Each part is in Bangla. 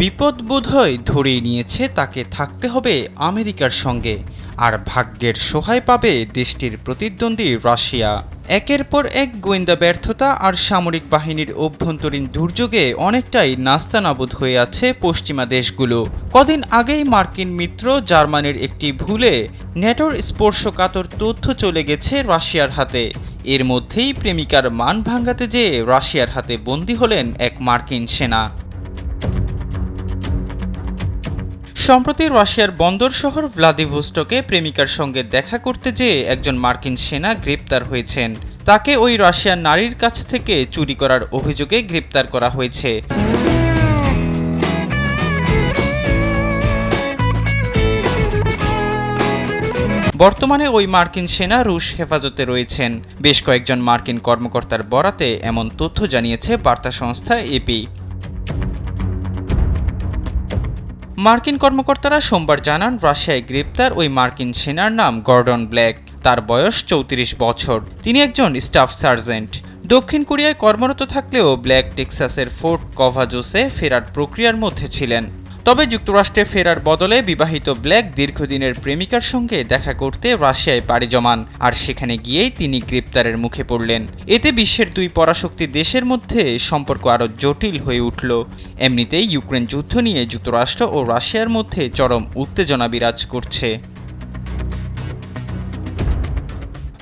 বিপদ বোধহয় ধরেই নিয়েছে তাকে থাকতে হবে আমেরিকার সঙ্গে, আর ভাগ্যের সহায় পাবে দেশটির প্রতিদ্বন্দ্বী রাশিয়া। একের পর এক গোয়েন্দা ব্যর্থতা আর সামরিক বাহিনীর অভ্যন্তরীণ দুর্যোগে অনেকটাই নাস্তানাবুদ হয়ে আছে পশ্চিমা দেশগুলো। কদিন আগেই মার্কিন মিত্র জার্মানির একটি ভুলে নেটোর স্পর্শকাতর তথ্য চলে গেছে রাশিয়ার হাতে। এর মধ্যেই প্রেমিকার মান ভাঙ্গাতে যেয়ে রাশিয়ার হাতে বন্দী হলেন এক মার্কিন সেনা। সম্প্রতি রাশিয়ার বন্দর শহর ভ্লাদিভোস্টকে প্রেমিকার সঙ্গে দেখা করতে যেয়ে একজন মার্কিন সেনা গ্রেপ্তার হয়েছেন। তাকে ওই রাশিয়ার নারীর কাছ থেকে চুরি করার অভিযোগে গ্রেপ্তার করা হয়েছে। বর্তমানে ওই মার্কিন সেনা রুশ হেফাজতে রয়েছেন। বেশ কয়েকজন মার্কিন কর্মকর্তার বরাতে এমন তথ্য জানিয়েছে বার্তা সংস্থা এপি মার্কিন কর্মকর্তারা সোমবার জানান, রাশিয়ায় গ্রেপ্তার ওই মার্কিন সেনার নাম গর্ডন ব্ল্যাক। তার বয়স চৌত্রিশ বছর। তিনি একজন স্টাফ সার্জেন্ট। দক্ষিণ কোরিয়ায় কর্মরত থাকলেও ব্ল্যাক টেক্সাসের ফোর্ট কভাজোসে ফেরার প্রক্রিয়ার মধ্যে ছিলেন। তবে যুক্তরাষ্ট্রে ফেরার বদলে বিবাহিত ব্ল্যাক দীর্ঘদিনের প্রেমিকার সঙ্গে দেখা করতে রাশিয়ায় পাড়ি জমান, আর সেখানে গিয়েই তিনি গ্রেপ্তারের মুখে পড়লেন। এতে বিশ্বের দুই পরাশক্তি দেশের মধ্যে সম্পর্ক আরও জটিল হয়ে উঠল। এমনিতেই ইউক্রেন যুদ্ধ নিয়ে যুক্তরাষ্ট্র ও রাশিয়ার মধ্যে চরম উত্তেজনা বিরাজ করছে।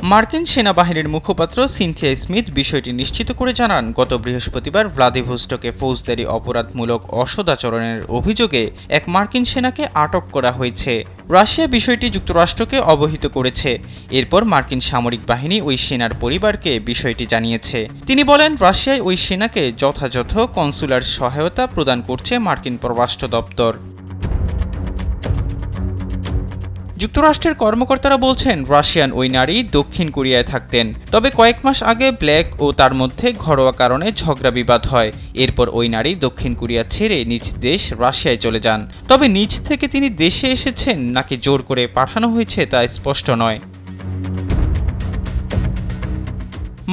মার্কিন সেনাবাহিনীর মুখপাত্র সিনথিয়া স্মিথ বিষয়টি নিশ্চিত করে জানান, গত বৃহস্পতিবার ভ্লাদিভোস্টকে ফৌজদারি অপরাধমূলক অসদাচরণের অভিযোগে এক মার্কিন সেনাকে আটক করা হয়েছে। রাশিয়া বিষয়টি যুক্তরাষ্ট্রকে অবহিত করেছে। এরপর মার্কিন সামরিক বাহিনী ওই সেনার পরিবারকে বিষয়টি জানিয়েছে। তিনি বলেন, রাশিয়ায় ওই সেনাকে যথাযথ কনসুলার সহায়তা প্রদান করছে মার্কিন পররাষ্ট্র দপ্তর। যুক্তরাষ্ট্রের কর্মকর্তারা বলছেন, রাশিয়ান ওই নারী দক্ষিণ কোরিয়ায় থাকতেন। তবে কয়েক মাস আগে ব্ল্যাক ও তার মধ্যে ঘরোয়া কারণে ঝগড়া বিবাদ হয়। এরপর ওই নারী দক্ষিণ কোরিয়া ছেড়ে নিজ দেশ রাশিয়ায় চলে যান। তবে নিজ থেকে তিনি দেশে এসেছেন নাকি জোর করে পাঠানো হয়েছে তা স্পষ্ট নয়।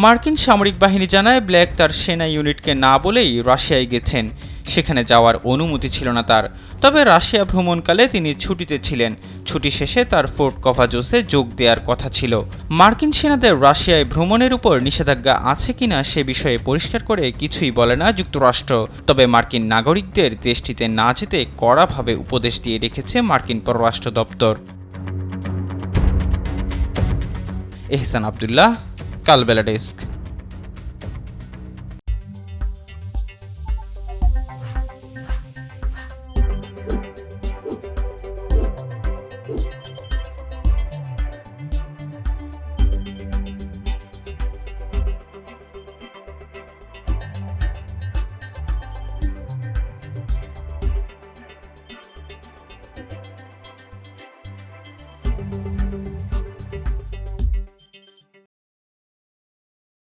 মার্কিন সামরিক বাহিনী জানায়, ব্ল্যাক তার সেনা ইউনিটকে না বলেই রাশিয়ায় গেছেন। সেখানে যাওয়ার অনুমতি ছিল না তার। তবে রাশিয়া ভ্রমণকালে তিনি ছুটিতে ছিলেন। ছুটি শেষে তার ফোর্ট কভাজোসে যোগ দেওয়ার কথা ছিল। মার্কিন সেনাদের রাশিয়ায় ভ্রমণের উপর নিষেধাজ্ঞা আছে কিনা সে বিষয়ে পরিষ্কার করে কিছুই বলে না যুক্তরাষ্ট্র। তবে মার্কিন নাগরিকদের দেশটিতে না যেতে কড়াভাবে উপদেশ দিয়ে রেখেছে মার্কিন পররাষ্ট্র দপ্তর। এহসান আবদুল্লাহ, কালবেলা ডেস্ক।